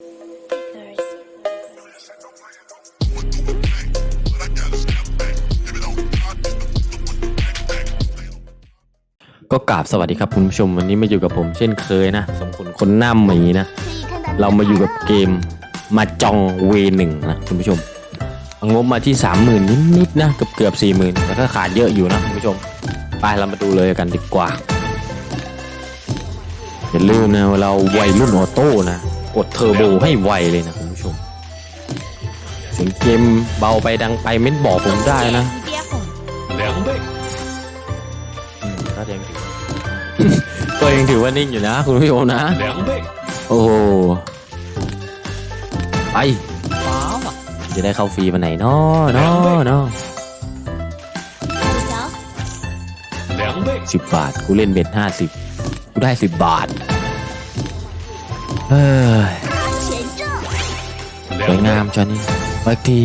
ก็กราบสวัสดีครับคุณผู้ชมวันนี้มาอยู่กับผมเช่นเคยนะ สมคุณคนหน้าหมีนะ เรามาอยู่กับเกมมาจองเวหนึ่งนะคุณผู้ชมงบมาที่สามหมื่นนิดๆนะเกือบเกือบสี่หมื่นแต่ก็ขาดเยอะอยู่นะคุณผู้ชมไปเรามาดูเลยกันดีกว่าอย่าลืมนะเราวัยรุ่นออโต้นะ กดเทอร์โบให้ไวเลยนะคุณผู้ชมเสียงเกมเบาไปดังไปเม้นบอกผมได้นะ 两倍， อืมก็ยังถือ ก็ยังถือว่านิ่งอยู่นะ คุณผู้ชมนะ 两倍， โอ้โหไป 八了， จะได้เข้าฟรีวันไหนเนาะเนาะเนาะ 两倍， สิบบาท กูเล่นเบ็ดห้าสิบกูได้สิบบาท เฮ้ยสวยงามจอนี่บางที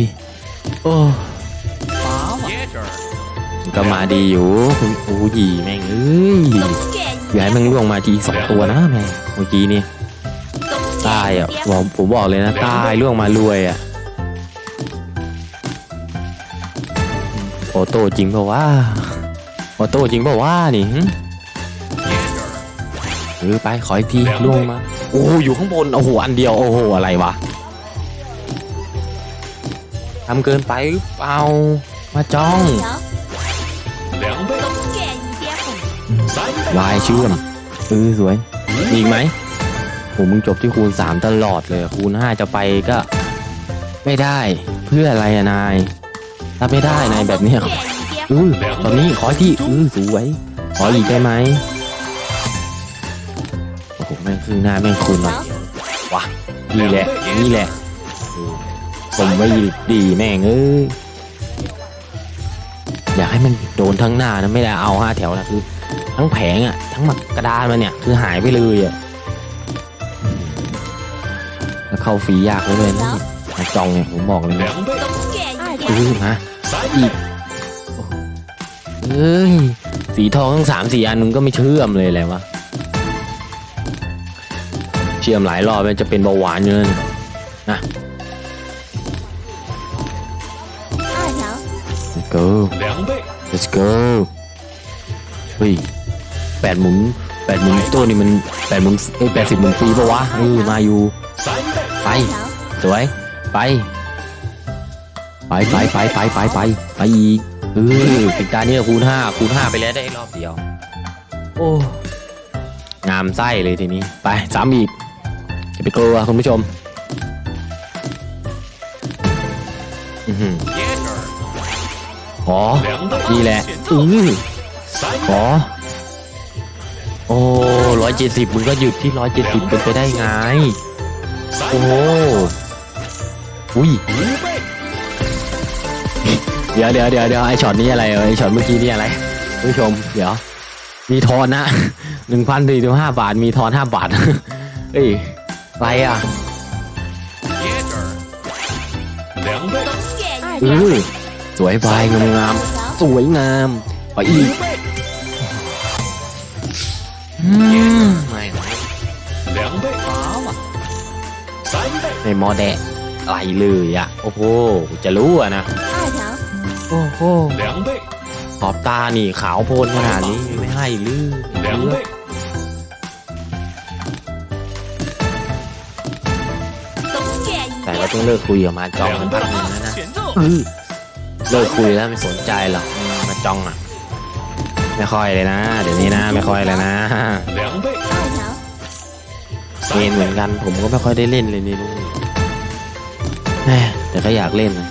โอ้ก็มาดีอยู่คุณอู้ยแม่งเอ้ยอย่าให้แม่งล่วงมาทีสองตัวนะแม่เมื่อกี้นี่ตายอะผมบอกเลยนะตายล่วงมารวยอะโอโต้จริงเปล่าว่าโอโต้จริงเปล่าว่านี่หรือไปขออีกทีล่วงมา โอ้โหอยู่ข้างบน โอ้โห อันเดียว โอ้โห อะไรวะทำเกินไปหรือเปล่า มาจ้อง 两倍，三 วายเชื่อมเออสวยมีอีกไหมโหมึงจบที่คูณ 3 ตลอดเลย คูณ 5 จะไปก็ ไม่ได้ เพื่ออะไรอะนาย ถ้าไม่ได้นายแบบเนี้ยอือตอนนี้ขออีกที่อือสวย ขออีกได้ไหมโอ้โห ม่งครึ่งหน้าแม่งคูณหน่อยววะนี่แหละนี่แหละผมไม่ดีแม่งเอ้ยอยากให้มันโดนทั้งหน้านะไม่ได้เอาห้าแถวนะคือ ทั้งแผงอะ ทั้งมกระดานมันเนี่ย คือหายไปเลยอะแล้วเข้าฟรียากเลยยนะมาจองเนี่ยผมบอกเลยนะดูนะอีกเอ้ยสีทองทั้งสามสี่อันมึงก็ไม่เชื่อมเลยแหละวะ เชื่อมหลายรอบมันจะเป็นเบาหวานอยู่นั่นนะ let's go 两倍， let's go เฮ้ยแปดหมุนแปดหมุนตัวนี่มันแปดหมุนเอ้ยแปดสิบหมุนฟรีปะวะเออมาอยู่ 三倍， ไป สวย ไป ไปไปไปไปไปไปไปอีกเออปิดตาเนี่ยคูณห้าคูณห้าไปแล้วได้รอบเดียว โอ้งามไส้เลยทีนี้ ไปสามอีก จะไปกลัวคุณผู้ชมขอดีแหละอือ๋อโอ้ร้อยเจ็ดสิบมึงก็หยุดที่ร้อยเจ็ดสิบเป็นไปได้ไง โอ้โหอุ้ยเดี๋ยวเดี๋ยวเดี๋ยวเดี๋ยวไอช็อตนี้อะไรไอช็อตเมื่อกี้นี่อะไรผู้ชม เดี๋ยว มีทอนนะหนึ่งพันสี่สิบห้าบาท มีทอนห้าบาท เอ้ย อะไรอะอือสวยบายงามงามสวยงามขออีกม่ไม่มอแดะอะไรเลยอะ โอ้โห จะรู้อะนะ โอ้โหขอบตานี่ขาวโพลนขนาดนี้ไม่ให้ลือเลื ต้องเลิกคุยกับมาจองพักนึงแล้วนะเลิกคุยแล้วไม่สนใจหรอกมาจองอะ ไม่ค่อยเลยนะ เดี๋ยวนี้นะ ไม่ค่อยเลยนะเล่นเหมือนกัน ผมก็ไม่ค่อยได้เล่นเลยนี่ลุงแต่ก็อยากเล่นนะ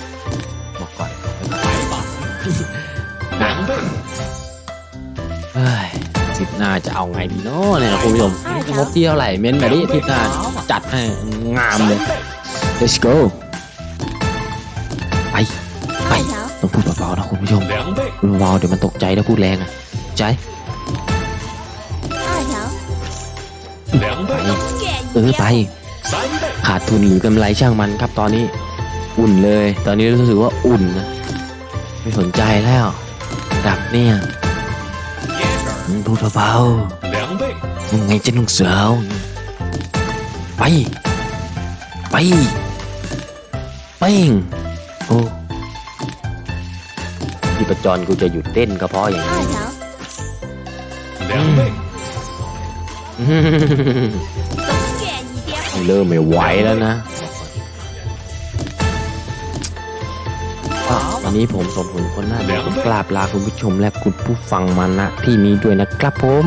บอกก่อนสิบหน้าจะเอาไงดีเนาะเนี่ยคุณผู้ชมงบที่เท่าไหร่เม้นแบบนี้ทิศหน้าจัดให้งามเลย let's go ไป ไป ต้องพูดเบาๆนะคุณผู้ชมเบาๆเดี๋ยวมันตกใจถ้าพูดแรงอะ ใจไปเออไป ขาดทุนหรือกำไรช่างมันครับตอนนี้อุ่นเลย ตอนนี้รู้สึกว่าอุ่นนะไม่สนใจแล้วดับเนี่ยพูดเบาๆมึงไงจะนุ่งเสือไป ไป ป้งโอ้ยีประจรกูจะหยุดเต้นก็เพราะอย่างนี้เริ่มไม่ไหวแล้วนะวันนี้ผมสมผลคนหน้าเดียวกราบลาคุณผู้ชมและคุณผู้ฟังมานะที่นี้ด้วยนะครับผม